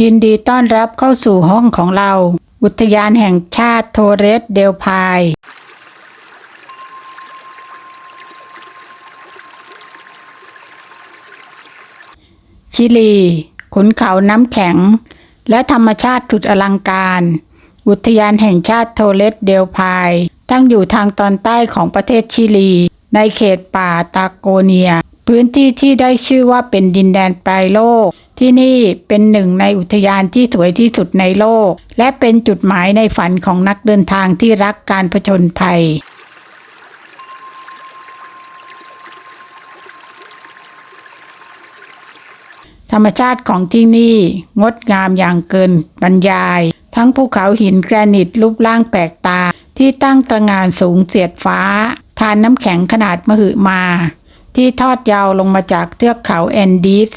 ยินดีต้อนรับเข้าสู่ห้องของเรา อุทยานแห่งชาติโทเรสเดลพาย ชิลี ขุนเขาน้ำแข็ง และธรรมชาติสุดอลังการ อุทยานแห่งชาติโทเรสเดลพาย ตั้งอยู่ทางตอนใต้ของประเทศชิลี ในเขตป่าตาโกเนีย พื้นที่ที่ได้ชื่อว่าเป็นดินแดนปลายโลก ที่นี่เป็นหนึ่งในอุทยานที่สวยที่สุดในโลก และเป็นจุดหมายในฝันของนักเดินทางที่รักการผจญภัยธรรมชาติของที่นี่งดงามอย่างเกินบรรยาย ทั้งภูเขาหินแกรนิตรูปร่างแปลกตา ที่ตั้งตระหงานสูงเสียดฟ้า ทานน้ำแข็งขนาดมหึมา ที่ทอดยาวลงมาจากเทือกเขาแอนดีส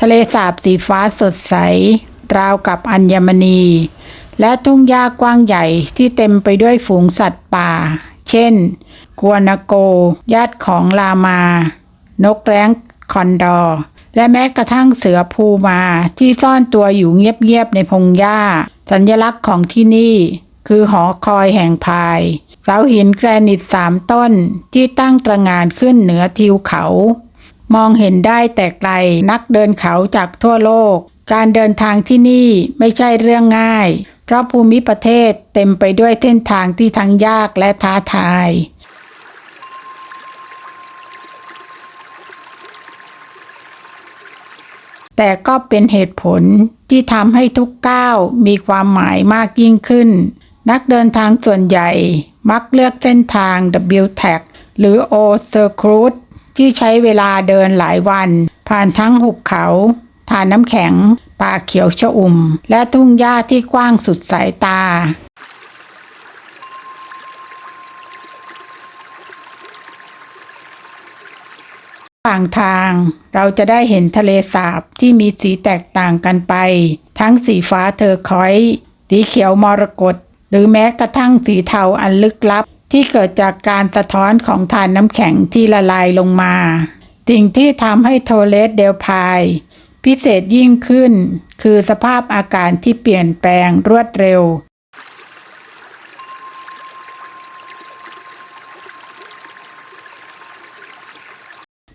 ทะเลสาบสีฟ้าสดใส ราวกับอัญมณี และทุ่งหญ้ากว้างใหญ่ที่เต็มไปด้วยฝูงสัตว์ป่า เช่น กัวนาโก ญาติของลามา นกแร้งคอนดอร์ และแม้กระทั่งเสือภูมาที่ซ่อนตัวอยู่เงียบๆในพงหญ้า สัญลักษณ์ของที่นี่ คือหอคอยแห่งพายเสาหินแกรนิตสามต้นที่ตั้งตระหงานขึ้นเหนือทิวเขา มองเห็นได้แต่ไกลนักเดินเขาจากทั่วโลก การเดินทางที่นี่ไม่ใช่เรื่องง่าย เพราะภูมิประเทศเต็มไปด้วยเส้นทางที่ทั้งยากและท้าทาย แต่ก็เป็นเหตุผลที่ทำให้ทุกก้าวมีความหมายมากยิ่งขึ้น นักเดินทางส่วนใหญ่มักเลือกเส้นทาง W tag หรือ O Circuit ที่ใช้เวลาเดินหลายวัน ผ่านทั้งหุบเขาทานน้ำแข็ง ป่าเขียวชอุ่ม และทุ่งหญ้าที่กว้างสุดสายตาระหว่างทางเราจะได้เห็นทะเลสาบที่มีสีแตกต่างกันไป ทั้งสีฟ้าเทอร์คอย สีเขียวมรกต หรือแม้กระทั่งสีเทาอันลึกลับ ที่เกิดจากการสะท้อนของทานน้ำแข็งที่ละลายลงมา สิ่งที่ทำให้โทเลสเดลพาย พิเศษยิ่งขึ้น คือสภาพอากาศที่เปลี่ยนแปลงรวดเร็ว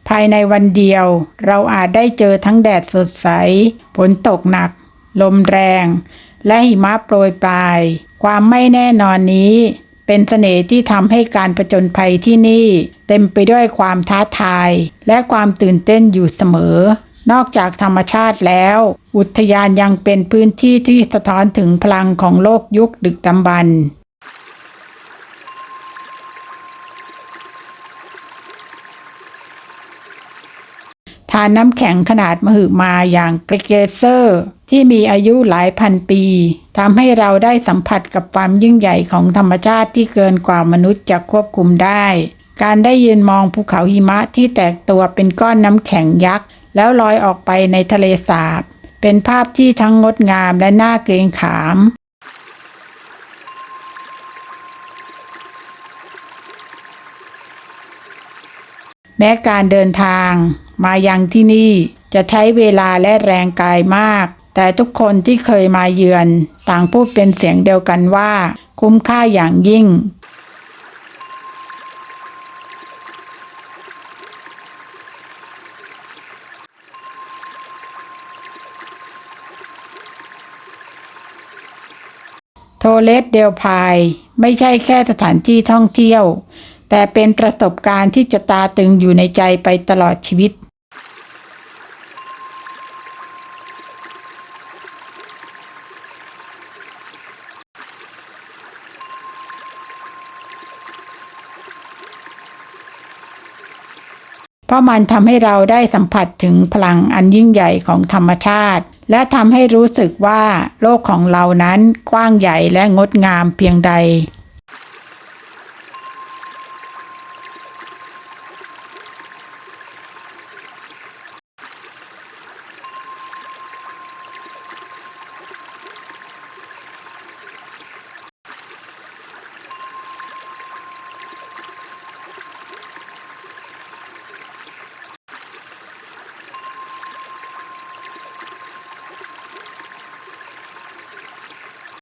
ภายในวันเดียวเราอาจได้เจอทั้งแดดสดใสฝนตกหนัก ลมแรง และหิมะโปรยปลาย ความไม่แน่นอนนี้ เป็นเสน่ห์ที่ทำให้การประจนภัยที่นี่ เต็มไปด้วยความท้าทาย และความตื่นเต้นอยู่เสมอ นอกจากธรรมชาติแล้ว อุทยานยังเป็นพื้นที่ที่สะท้อนถึงพลังของโลกยุคดึกดำบรรพ์านน้ำแข็งขนาดมหึมาอย่างเกรเกเซอร์ ที่มีอายุหลายพันปีทำให้เราได้สัมผัสกับความยิ่งใหญ่ของธรรมชาติที่เกินกว่ามนุษย์จะควบคุมได้ การได้ยืนมองภูเขาหิมะที่แตกตัวเป็นก้อนน้ำแข็งยักษ์ แล้วลอยออกไปในทะเลสาบ เป็นภาพที่ทั้งงดงามและน่าเกรงขามแม้การเดินทาง มายังที่นี่จะใช้เวลาและแรงกายมาก แต่ทุกคนที่เคยมาเยือน ต่างพูดเป็นเสียงเดียวกันว่า คุ้มค่าอย่างยิ่งโทเลสเดลพายไม่ใช่แค่สถานที่ท่องเที่ยว แต่เป็นประสบการณ์ที่จะตาตึงอยู่ในใจไปตลอดชีวิต เพราะมันทำให้เราได้สัมผัสถึงพลังอันยิ่งใหญ่ของธรรมชาติ และทำให้รู้สึกว่าโลกของเรานั้นกว้างใหญ่และงดงามเพียงใด